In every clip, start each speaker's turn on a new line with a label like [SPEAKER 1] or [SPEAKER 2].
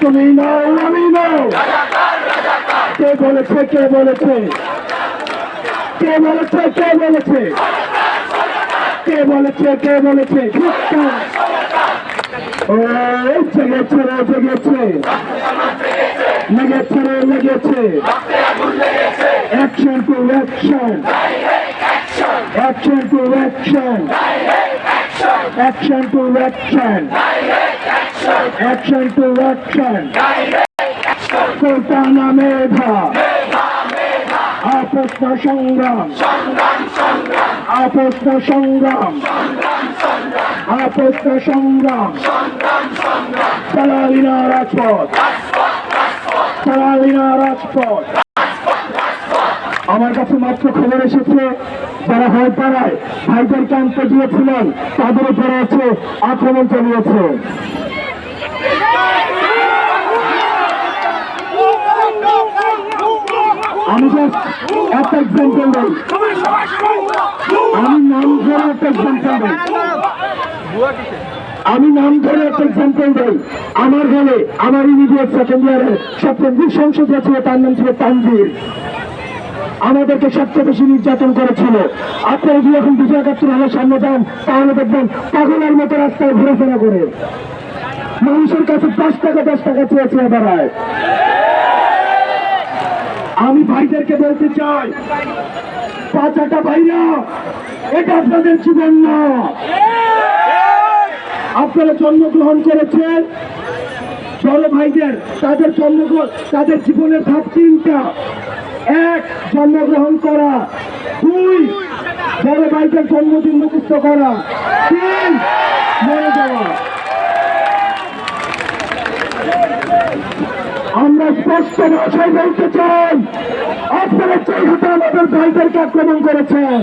[SPEAKER 1] তুমি নাও, আমি নাও। কে বলেছে কে বলেছে? কে বলেছে কে বলেছে? কে বলেছে কে বলেছে? ও, জেগেছে রে, জেগেছে। লেগেছে রে, লেগেছে। Action to action action to action action to action কোটানা মেধা আপস্ত সংগ্রাম আপস্ত সংগ্রাম আপস্ত সংগ্রাম চালালিনা রাজপথ চালালিনা রাজপথ আমার কাছে মাত্র খবর এসেছে, যারা হলপাড়ায় ভাইদের ক্যাম্পে গিয়েছিলেন তাদের উপরে আছে, আক্রমণ চালিয়েছে আমি জাস্ট আমি নাম ধরে একটা এক্সাম্পল দিই। আমি নাম ধরে একটা এক্সাম্পল দিই। আমার হলে, আমার ইমিডিয়েট সেকেন্ড ইয়ারের সবচেয়ে সংসদ ছিল তার নাম ছিল তানভীর। আমাদেরকে সবচেয়ে বেশি নির্যাতন করেছিল। আপনারা যদি এখন বিজয় একাত্তর হলের সামনে যান, তাহলে দেখবেন পাগলের মতো রাস্তায় ঘুরেফেরা করে। মানুষের কাছে পাঁচ টাকা, দশ টাকা চেয়ে চেয়ে বেড়ায়। আমি ভাইদেরকে বলতে চাই পাঁচাটা ভাইরা, এটা আপনাদের জীবন না। আপনারা জন্মগ্রহণ করেছেন, বড় ভাইদের, তাদের জন্মগ্রহণ, তাদের জীবনের ধাপ তিনটা। এক, জন্মগ্রহণ করা। দুই, বড় ভাইদের জন্মদিন মুখস্থ করা। তিন, মরে যাওয়া। আমরা স্পষ্ট ভাষায় বলতে চাই, আপনারা সেই হাতে আমাদের ভাইদেরকে আক্রমণ করেছেন।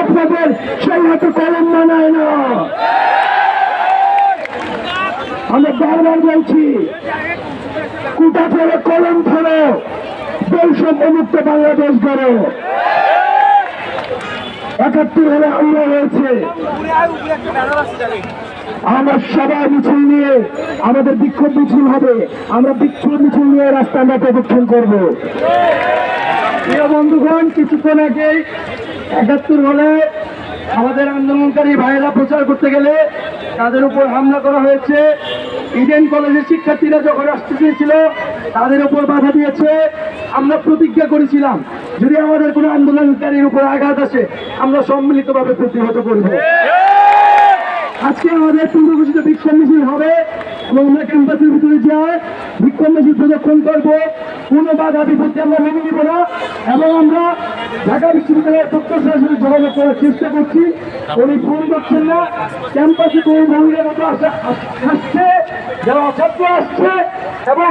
[SPEAKER 1] আপনাদের সেই হাতে কলম মানায় না। আমরা বারবার বলছি, কুটা ফেলে কলম ধরো, বৈষম্য মুক্ত বাংলাদেশ গড়ো। একাত্তর হলে আমরা হয়েছে। আমরা সবাই মিছিল নিয়ে আমাদের বিক্ষোভ মিছিল হবে। আমরা বিক্ষোভ মিছিল নিয়ে রাস্তা আমরা প্রদক্ষিণ করব। প্রিয় বন্ধুগণ, কিছুক্ষণ আগে একাত্তর হলে আমাদের আন্দোলনকারী ভাইয়েরা প্রচার করতে গেলে তাদের উপর হামলা করা হয়েছে। ইডেন কলেজের শিক্ষার্থীরা যখন আসতে চেয়েছিল, তাদের উপর বাধা দিয়েছে। আমরা প্রতিজ্ঞা করেছিলাম, যদি আমাদের কোনো আন্দোলনকারীর উপর আঘাত আসে, আমরা সম্মিলিতভাবে প্রতিহত করব। আজকে আমাদের পূর্ব ঘোষিত বিক্ষোভ মিছিল হবে এবং আমরা ক্যাম্পাসের ভিতরে যাই বিক্ষোভ মিছিল প্রদক্ষণ করব। কোনো বাধা বিপত্তি আমরা মেনে নিব না এবং আমরা ঢাকা বিশ্ববিদ্যালয়ের তথ্য সরাসরি যোগাযোগ করার চেষ্টা করছি। উনি ফোন করছেন না। ক্যাম্পাসে কোনো মহিলার মতো আসছে, যারা অছাত্র আসছে এবং